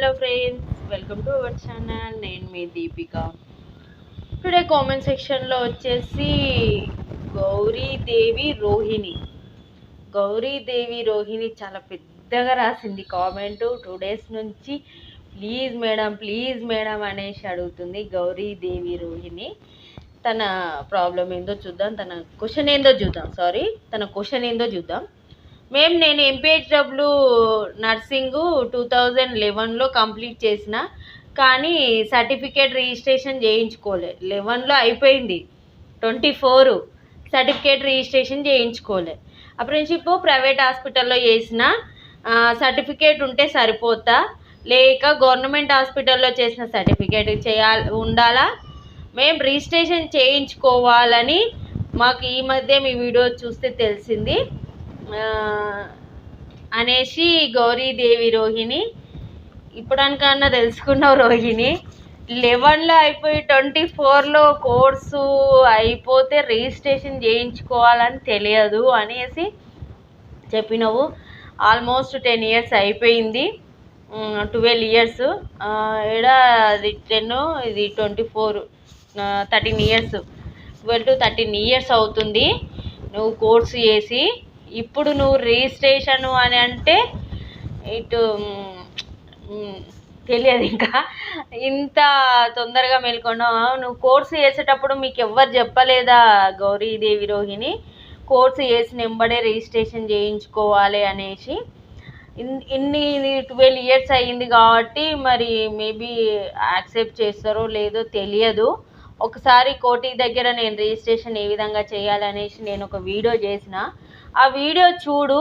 Hello friends welcome to our channel నేను మీ Deepika. Today comment సెక్షన్లో వచ్చేసి గౌరీదేవి రోహిణి. గౌరీదేవి రోహిణి చాలా పెద్దగా రాసింది కామెంటు టూ డేస్ నుంచి ప్లీజ్ మేడం ప్లీజ్ మేడం అనేసి అడుగుతుంది గౌరీదేవి రోహిణి. తన ప్రాబ్లం ఏందో చూద్దాం. తన క్వశ్చన్ ఏందో చూద్దాం. సారీ తన క్వశ్చన్ ఏందో చూద్దాం. మేము నేను ఎంపీహెచ్డబ్ల్యూ నర్సింగ్ టూ థౌజండ్ లెవెన్లో కంప్లీట్ చేసిన కానీ సర్టిఫికేట్ రిజిస్ట్రేషన్ చేయించుకోలే. లెవెన్లో అయిపోయింది. ట్వంటీ ఫోర్ సర్టిఫికేట్ రిజిస్ట్రేషన్ చేయించుకోలే అప్రెంటిషిప్ ప్రైవేట్ హాస్పిటల్లో చేసిన సర్టిఫికేట్ ఉంటే సరిపోతా. లేక గవర్నమెంట్ హాస్పిటల్లో చేసిన సర్టిఫికేట్ చేయాలి ఉండాలా? మేము రిజిస్ట్రేషన్ చేయించుకోవాలని మాకు ఈ మధ్య మీ వీడియో చూస్తే తెలిసింది. అనేసి గౌరీదేవి రోహిణి ఇప్పటికన్నా తెలుసుకున్నావు రోహిణి లెవెన్లో అయిపోయి ట్వంటీ ఫోర్లో కోర్సు అయిపోతే రిజిస్ట్రేషన్ చేయించుకోవాలని తెలియదు అనేసి చెప్పినావు. ఆల్మోస్ట్ టెన్ ఇయర్స్ అయిపోయింది. Twelve years. ఈడ అది టెన్ ఇది twenty four thirteen years. Twelve to thirteen years అవుతుంది. నువ్వు కోర్సు చేసి ఇప్పుడు నువ్వు రిజిస్ట్రేషన్ అని అంటే ఇటు తెలియదు ఇంకా. ఇంత తొందరగా మేల్కొన్నావు. నువ్వు కోర్సు చేసేటప్పుడు మీకు ఎవ్వరు చెప్పలేదా గౌరీదేవి రోహిణి? కోర్సు చేసిన వెంబడే రిజిస్ట్రేషన్ చేయించుకోవాలి అనేసి. ఇన్- ఇన్ని ట్వెల్వ్ ఇయర్స్ అయ్యింది కాబట్టి మరి మేబీ యాక్సెప్ట్ చేస్తారో లేదో తెలియదు. ఒకసారి కోటి దగ్గర నేను రిజిస్ట్రేషన్ ఏ విధంగా చేయాలనేసి నేను ఒక వీడియో చేసిన. ఆ వీడియో చూడు.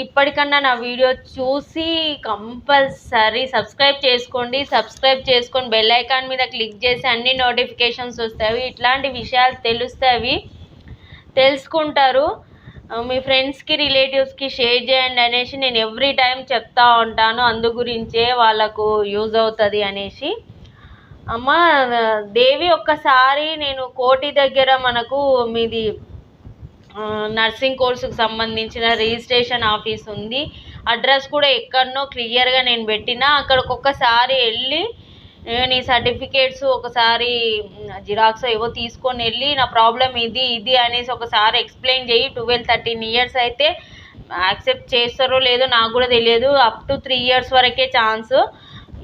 ఇప్పటికన్నా నా వీడియో చూసి కంపల్సరీ సబ్స్క్రైబ్ చేసుకోండి. సబ్స్క్రైబ్ చేసుకొని బెల్ ఐకాన్ మీద క్లిక్ చేసి అన్ని నోటిఫికేషన్స్ వస్తాయి. ఇట్లాంటి విషయాలు తెలుస్తాయి తెలుసుకుంటారు. మీ ఫ్రెండ్స్కి రిలేటివ్స్కి షేర్ చేయండి అనేసి నేను ఎవ్రీ టైం చెప్తా ఉంటాను. అందు గురించే వాళ్ళకు యూజ్ అవుతుంది అనేసి. అమ్మ దేవి ఒక్కసారి నేను కోటి దగ్గర మనకు మీది నర్సింగ్ కోర్సుకు సంబంధించిన రిజిస్ట్రేషన్ ఆఫీస్ ఉంది. అడ్రస్ కూడా ఎక్కడనో క్లియర్గా నేను పెట్టిన. అక్కడికి ఒక్కసారి వెళ్ళి నీ సర్టిఫికేట్స్ ఒకసారి జిరాక్స్ ఏవో తీసుకొని వెళ్ళి నా ప్రాబ్లం ఇది ఇది అనేసి ఒకసారి ఎక్స్ప్లెయిన్ చేయి. ట్వెల్వ్ థర్టీన్ ఇయర్స్ అయితే యాక్సెప్ట్ చేస్తారో లేదో నాకు కూడా తెలియదు. అప్ టు త్రీ ఇయర్స్ వరకే ఛాన్స్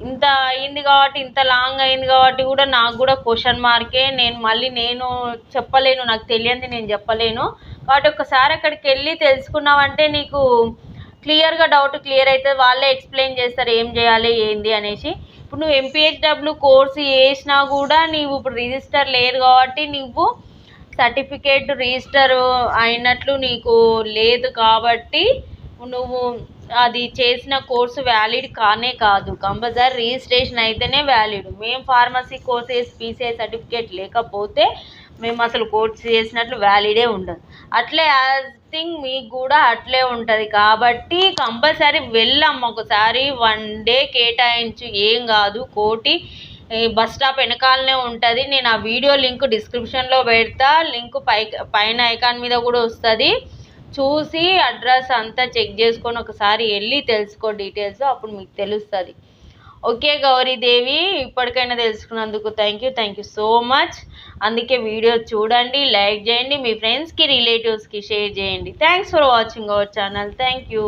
ఇంత అయింది కాబట్టి ఇంత లాంగ్ అయింది కాబట్టి కూడా నాకు కూడా క్వశ్చన్ మార్కే నేను మళ్ళీ నేను చెప్పలేను నాకు తెలియంది నేను చెప్పలేను. కాబట్టి ఒకసారి అక్కడికి వెళ్ళి తెలుసుకున్నావంటే నీకు క్లియర్గా డౌట్ క్లియర్ అయితే వాళ్ళే ఎక్స్ప్లెయిన్ చేస్తారు ఏం చేయాలి ఏంది అనేసి. ఇప్పుడు నువ్వు ఎంపీహెచ్డబ్ల్యూ కోర్సు చేసినా కూడా నీవు ఇప్పుడు రిజిస్టర్ లేరు కాబట్టి నువ్వు సర్టిఫికేట్ రిజిస్టర్ అయినట్లు నీకు లేదు కాబట్టి నువ్వు అది చేసిన కోర్సు వ్యాలిడ్ కానే కాదు. కంపల్సరీ రిజిస్ట్రేషన్ అయితేనే వ్యాలిడ్. మేము ఫార్మసీ కోర్సెస్ పీసీఐ సర్టిఫికేట్ లేకపోతే మేము అసలు కోర్స్ చేసినట్లు వ్యాలిడే ఉండదు. అట్లే యాజ్ థింగ్ మీకు కూడా అట్లే ఉంటుంది. కాబట్టి కంపల్సరీ వెళ్ళాం ఒకసారి వన్ డే కేటాయించు ఏం కాదు. కోటి బస్ స్టాప్ వెనకాలనే ఉంటుంది. నేను ఆ వీడియో లింక్ డిస్క్రిప్షన్లో పెడతా. లింక్ పై పైన ఐకాన్ మీద కూడా వస్తుంది. చూసి అడ్రస్ అంతా చెక్ చేసుకొని ఒకసారి వెళ్ళి తెలుసుకో డీటెయిల్స్ అప్పుడు మీకు తెలుస్తుంది. ఓకే గౌరీదేవి ఇప్పటికైనా తెలుసుకున్నందుకు thank you thank you so much అందుకే వీడియో చూడండి లైక్ చేయండి మీ ఫ్రెండ్స్కి రిలేటివ్స్కి షేర్ చేయండి. Thanks for watching our channel thank you